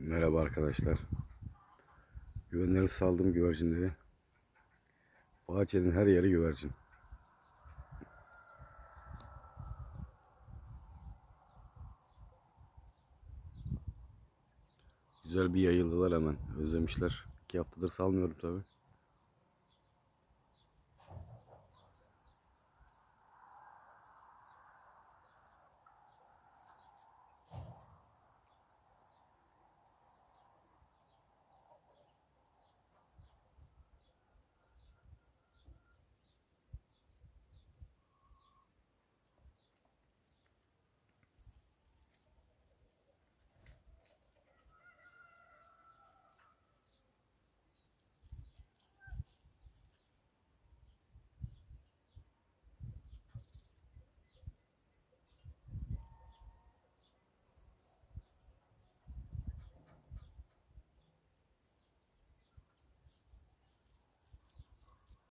Merhaba arkadaşlar. Güvenleri saldım güvercinleri. Bahçenin her yeri güvercin. Güzel bir yayıldılar hemen. Özlemişler. İki haftadır salmıyorum tabii.